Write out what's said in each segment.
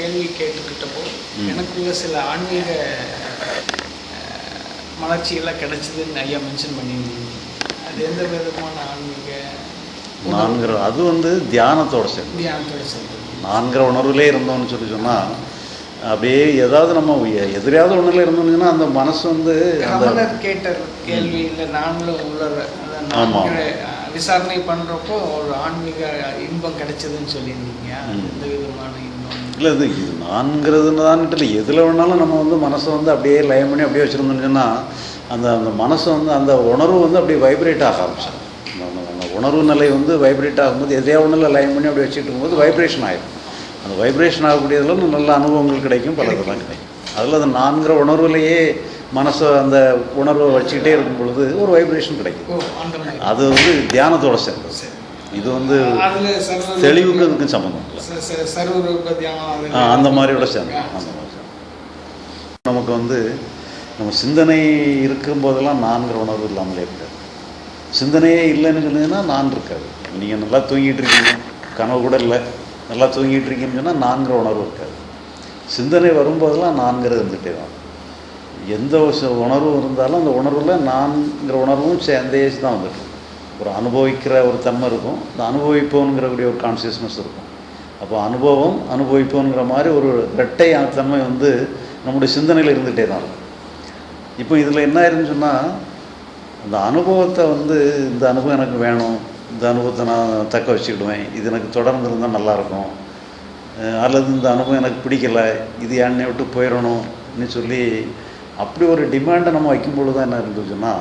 கேள்வி கேட்டுக்கிட்டப்போ. எனக்குள்ள சில ஆன்மீக அஹ், மலர்ச்சியெல்லாம் கிடைச்சதுன்னு ஐயா மென்ஷன் பண்ணியிருந்தீங்க அது எந்த விதமான ஆன்மீக நான்கிற அது வந்து தியானத்தோட சேர்ந்து தியானத்தோட சொல்றது நான்கிற உணர்வுலே இருந்தோம்னு சொல்லி சொன்னால் அப்படியே ஏதாவது நம்ம எதிரையாவது ஒன்றில் இருந்தோம்னா அந்த மனசு வந்து அந்த கேட்ட கேள்வி இல்லை நாங்களும் உள்ள அதான் ஆமா. நான்கு, அஹ், விசாரணை பண்றப்போ ஒரு ஆன்மீக இன்பம் கிடைச்சதுன்னு சொல்லியிருந்தீங்க. எந்த விதமான இன்பம் இல்லை இது இது நான்கிறதுன்னு இல்லை எதில் வேணாலும் நம்ம வந்து மனசை வந்து அப்படியே லயம் பண்ணி அப்படியே வச்சுருந்தோம்னு சொன்னால் அந்த அந்த மனசு வந்து அந்த உணர்வு வந்து அப்படியே வைப்ரேட் ஆக ஆரம்பிச்சிடும். அந்த- உணர்வு நிலை வந்து வைப்ரேட் ஆகும்போது எதையா ஒன்றில் லயம் பண்ணி அப்படியே வச்சுட்டு இருக்கும்போது வைப்ரேஷன் ஆகிடும் அந்த வைப்ரேஷன் ஆகக்கூடியதில் நல்ல அனுபவங்கள் கிடைக்கும் பல இதெல்லாம் கிடைக்கும். அதில் அந்த நான்கிற உணர்வுலையே மனசை அந்த உணர்வை வச்சுக்கிட்டே இருக்கும் பொழுது ஒரு வைப்ரேஷன் கிடைக்கும். அது வந்து தியானத்தோட சேர்ந்தது. சரி. இது வந்து தெளிவுக்கு இதுக்கும் சம்மந்தம் இல்லை. அந்த மாதிரியோட சேர்ந்து. அந்த மாதிரி. நமக்கு வந்து நம்ம சிந்தனை இருக்கும்போதெல்லாம் நான்கிற உணர்வு இல்லாமலே இருக்காது சிந்தனையே இல்லைன்னு சொன்னீங்கன்னா நான் இருக்காது. நீங்கள் நல்லா தூங்கிட்டு இருக்கீங்க. கனவு கூட இல்லை. நல்லா தூங்கிட்டு இருக்கீங்கன்னு சொன்னால் நான்கிற உணர்வு இருக்காது. சிந்தனை வரும்போதெல்லாம் நான்கிறது இருந்துகிட்டே தான் எந்த ஒரு ச- உணர்வு இருந்தாலும் அந்த உணர்வில் நான்கிற உணர்வும் சேர்ந்தே தான் வந்துட்டு. ஒரு அனுபவிக்கிற ஒரு தன்மை இருக்கும். இந்த அனுபவிப்போங்கிறக்கூடிய ஒரு கான்சியஸ்னஸ் இருக்கும். அப்போ அனுபவம் அனுபவிப்போங்கிற மாதிரி ஒரு இரட்டை தன்மை வந்து நம்முடைய சிந்தனையில் இருந்துகிட்டே தான் இருக்கும். இப்போ இதில் என்ன ஆயிருன்னு சொன்னால் அந்த அனுபவத்தை வந்து இந்த அனுபவம் எனக்கு வேணும் இந்த அனுபவத்தை நான் தக்க வச்சுக்கிடுவேன் இது எனக்கு தொடர்ந்து இருந்தால் நல்லாயிருக்கும். அல்லது இந்த அனுபவம் எனக்கு பிடிக்கல இது என்னை விட்டு போயிடணும்னு சொல்லி அப்படி ஒரு டிமாண்டை நம்ம வைக்கும்பொழுது தான் என்ன இருந்துச்சுன்னா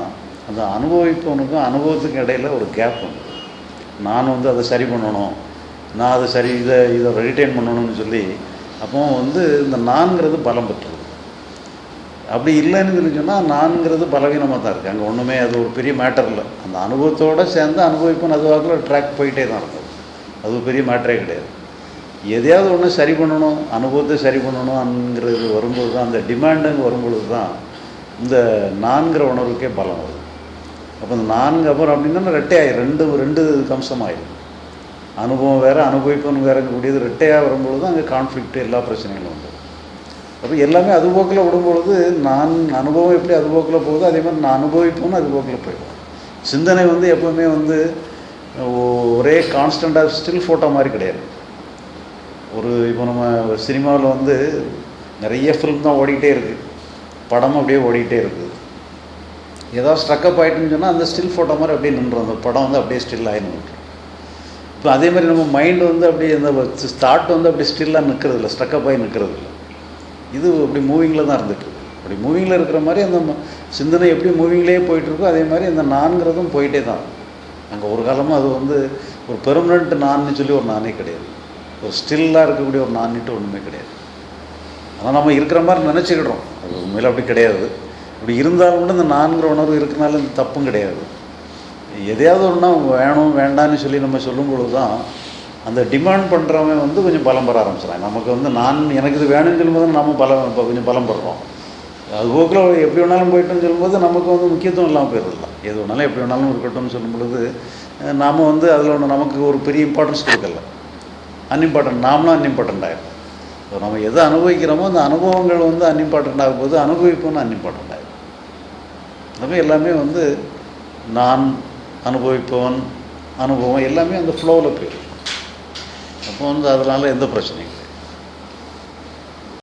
அந்த அனுபவிப்பவனுக்கும் அனுபவத்துக்கும் இடையில் ஒரு கேப் உண்டு. நான் வந்து அதை சரி பண்ணணும். நான் அதை சரி இதை இதை ரிட்டைன் பண்ணணும்னு சொல்லி அப்போ வந்து இந்த நான்கிறது பலம் பெற்றது. அப்படி இல்லைன்னு சொல்லி சொன்னால் நான்கிறது பலவீனமாக தான் இருக்குது அங்கே ஒன்றுமே அது ஒரு பெரிய மேட்டர் இல்லை. அந்த அனுபவத்தோடு சேர்ந்து அனுபவிப்போம் அதுவாக்கில் ட்ராக் போயிட்டே தான் இருக்கும். அது பெரிய மேட்டரே கிடையாது. எதையாவது ஒன்று சரி பண்ணணும் அனுபவத்தை சரி பண்ணணும்ங்கிறது வரும்போது தான் அந்த டிமாண்டுங்க வரும்பொழுது தான் இந்த நான்கிற உணர்வுக்கே பலம் வருது. அப்போ இந்த நான்கு அப்புறம் அப்படின்னா ரெட்டையாயிரும் ரெண்டு ரெண்டு கம்சமாயிடும் அனுபவம் வேறு அனுபவிப்பவன் வேறங்கக்கூடியது ரெட்டையாக வரும்பொழுது அங்கே கான்ஃப்ளிக்ட் எல்லா பிரச்சனைகளும் உண்டு. அப்போ எல்லாமே அது போக்கில் விடும்பொழுது நான் அனுபவம் எப்படி அது போக்கில் போகுதோ அதே மாதிரி நான் அனுபவிப்போன்னு அது போக்கில் போயிடும் சிந்தனை வந்து எப்போவுமே வந்து ஒ- ஒரே கான்ஸ்டண்ட்டாக ஸ்டில் ஃபோட்டோ மாதிரி கிடையாது. ஒரு இப்போ நம்ம சினிமாவில் வந்து நிறைய ஃபிலிம் தான் ஓடிக்கிட்டே இருக்குது படமும் அப்படியே ஓடிக்கிட்டே இருக்குது ஏதாவது ஸ்ட்ரக்கப் ஆகிட்டுன்னு சொன்னால் அந்த ஸ்டில் ஃபோட்டோ மாதிரி அப்படியே நின்றோம் அந்த படம் வந்து அப்படியே ஸ்டில் ஆகி நின்றுடும். இப்போ அதே மாதிரி நம்ம மைண்டு வந்து அப்படியே இந்த தாட் வந்து அப்படியே ஸ்டில்லாக நிற்கிறது இல்லை ஸ்ட்ரக்கப் ஆகி நிற்கிறது இல்லை இது அப்படி மூவிங்கில் தான் இருந்துட்டு அப்படி மூவிங்கில் இருக்கிற மாதிரி அந்த ம- சிந்தனை எப்படி மூவிங்லேயே போயிட்டுருக்கோ அதே மாதிரி அந்த நான்கிறதும் போயிட்டே தான். அங்கே ஒரு காலமாக அது வந்து ஒரு பெர்மனண்ட் நான்னு சொல்லி ஒரு நானே கிடையாது. ஒரு ஸ்டில்லாக இருக்கக்கூடிய ஒரு நான்ட்டு ஒன்றுமே கிடையாது. ஆனால் நம்ம இருக்கிற மாதிரி நினச்சிக்கிடுறோம். அது உண்மையில் அப்படி கிடையாது. அப்படி இருந்தாலும் கூட இந்த நான்கிற உணர்வு இருக்கிறனால இந்த தப்பும் கிடையாது. எதையாவது ஒன்றா வேணும் வேண்டான்னு சொல்லி நம்ம சொல்லும் பொழுது தான் அந்த டிமாண்ட் பண்ணுறவன் வந்து கொஞ்சம் பலம் பெற ஆரம்பிச்சிடறான். நமக்கு வந்து நான் எனக்கு இது வேணும்னு சொல்லும்போது நம்ம பலம் இப்போ கொஞ்சம் பலம் பெறுறோம் அது போக்கில் எப்படி வேணாலும் போயிட்டோம்னு சொல்லும்போது நமக்கு வந்து முக்கியத்துவம் இல்லாமல் போயிடலாம் எது வேணாலும் எப்படி வேணாலும் இருக்கட்டும்னு சொல்லும் பொழுது நாம் வந்து அதில் ஒன்று நமக்கு ஒரு பெரிய இம்பார்ட்டன்ஸ் கொடுக்கல. அன்இம்பார்ட்டன்ட் நாமளும் அன்இம்பார்ட்டன்ட் ஆகிடும் இப்போ நம்ம எதை அனுபவிக்கிறோமோ அந்த அனுபவங்கள் வந்து அன்இம்பார்ட்டன்ட் ஆகும்போது அனுபவிப்போம்னு அன்இம்பார்ட்டன்ட் எல்லாமே எல்லாமே வந்து நான் அனுபவிப்பவன் அனுபவம் எல்லாமே அந்த ஃப்ளோவில் போயிடும். அப்போ வந்து அதனால் எந்த பிரச்சனையும்